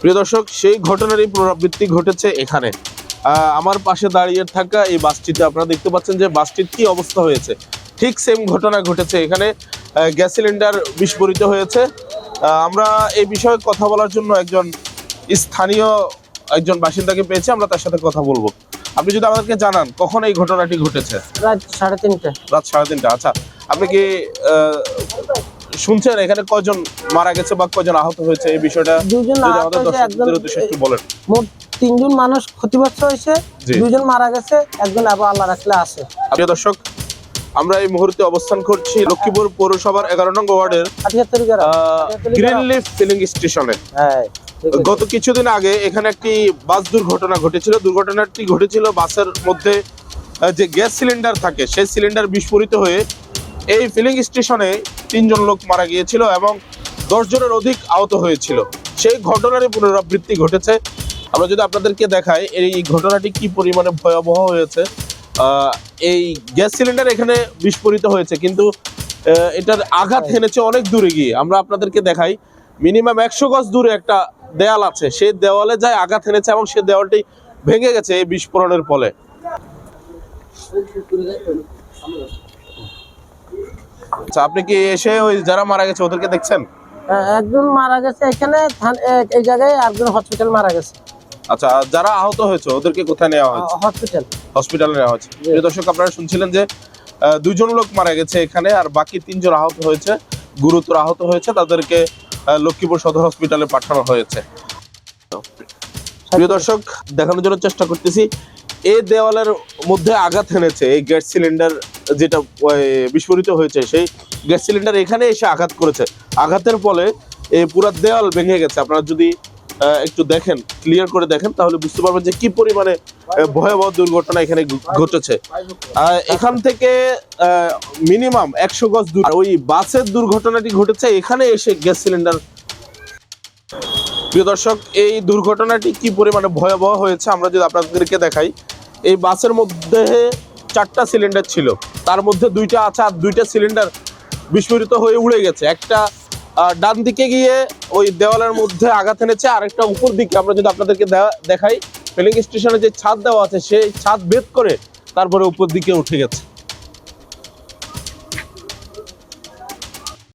প্রিয় দর্শক সেই ঘটনারই পুনরাবৃত্তি ঘটেছে এখানে। আমার পাশে দাঁড়িয়ে থাকা এই বাসটিতে আপনারা দেখতে পাচ্ছেন যে বাসটির কি অবস্থা হয়েছে। ঠিক সেম ঘটনা ঘটেছে এখানে। গ্যাস সিলিন্ডার বিস্ফোরিত হয়েছে। আমরা এই বিষয়ে কথা বলার জন্য একজন স্থানীয় একজন বাসিন্দাকে পেয়েছি আমরা তার সাথে কথা বলব। আপনি যদি আমাদেরকে জানান কখন এই ঘটনাটি ঘটেছে? রাত সাড়ে তিনটে। রাত সাড়ে তিনটা আচ্ছা। আপনি কি শুনছেন এখানে কজন মারা গেছে বা কজন আহত হয়েছে এই বিষয়টা? দুজন আহত হয়েছে একজন একটু বলেন। মোট তিনজন মানুষ ক্ষতিগ্রস্ত হয়েছে দুজন মারা গেছে একজন আবার আল্লাহ রাখলে আছে। প্রিয় দর্শক আমরা এই মুহূর্তে অবস্থান করছি লক্ষ্মীপুর পৌরসভার এগারো নং ওয়ার্ডের গ্রিন লিফ ফিলিং স্টেশনে। হ্যাঁ। গত কিছুদিন আগে এখানে একটি বাস দুর্ঘটনা ঘটেছিল। দুর্ঘটনাটি ঘটেছিল বাসের মধ্যে যে গ্যাস সিলিন্ডার থাকে সেই সিলিন্ডার বিস্ফোরিত হয়ে এই ফিলিং স্টেশনে তিনজন লোক মারা গিয়েছিল এবং দশ জনের অধিক আহত হয়েছিল। সেই ঘটনারই পুনরাবৃত্তি ঘটেছে। আমরা যদি আপনাদেরকে দেখাই এই ঘটনাটি কি পরিমাণে ভয়াবহ হয়েছে? এই গ্যাস সিলিন্ডার এখানে বিস্ফোরিত হয়েছে কিন্তু এটার আঘাত হেনেছে অনেক দূরে গিয়ে। আমরা আপনাদেরকে দেখাই মিনিমাম একশো গজ দূরে একটা দেয়াল আছে। সেই দেওয়ালে যায় আঘাত হেনেছে এবং সেই দেওয়ালটি ভেঙে গেছে এই বিস্ফোরণের ফলে। আচ্ছা আপনি কি এসে ওই যারা মারা গেছে ওদেরকে দেখছেন? হ্যাঁ, একজন মারা গেছে এখানে এই জায়গায় একজন হসপিটাল মারা গেছে। আচ্ছা যারা আহত হয়েছে ওদেরকে কোথায় নেওয়া হয়েছে? হসপিটাল হসপিটালে নেওয়া হয়েছে। প্রিয় দর্শক আপনারা শুনছিলেন যে দুজন লোক মারা গেছে এখানে আর বাকি তিনজন আহত হয়েছে গুরুতর আহত হয়েছে তাদেরকে লক্ষ্মীপুর সদর হসপিটালে পাঠানো হয়েছে। প্রিয় দর্শক দেখানোর জন্য চেষ্টা করতেছি এই দেওয়ালের মধ্যে আঘাত হেনেছে এই গ্যাস সিলিন্ডার যেটা বিস্ফোরিত হয়েছে, সেই গ্যাস সিলিন্ডার এখানে এসে আঘাত করেছে। আঘাতের ফলে এই পুরো দেওয়াল ভেঙে গেছে। আপনারা যদি একটু দেখেন ক্লিয়ার করে দেখেন, তাহলে বুঝতে পারবেন যে কি পরিমাণে ভয়াবহ দুর্ঘটনা এখানে ঘটেছে। এখান থেকে মিনিমাম একশো গজ দূর। ওই বাসের দুর্ঘটনাটি ঘটেছে, এখানে এসে গ্যাস সিলিন্ডার। প্রিয় দর্শক, এই দুর্ঘটনাটি কি পরিমাণে ভয়াবহ হয়েছে, আমরা যদি আপনাদেরকে দেখাই, এই বাসের মধ্যে চারটা সিলিন্ডার ছিল। তার মধ্যে দুইটা আছে আর দুইটা সিলিন্ডার বিস্ফোরিত হয়ে উড়ে গেছে। একটা ডান দিকে গিয়ে ওই দেওয়ালের মধ্যে আঘাত এনেছে আর একটা উপর দিকে আমরা যদি আপনাদেরকে দেখাই ফিলিং স্টেশনে যে ছাদ দেওয়া আছে, সেই ছাদ ভেদ করে তারপরে উপর দিকে উঠে গেছে।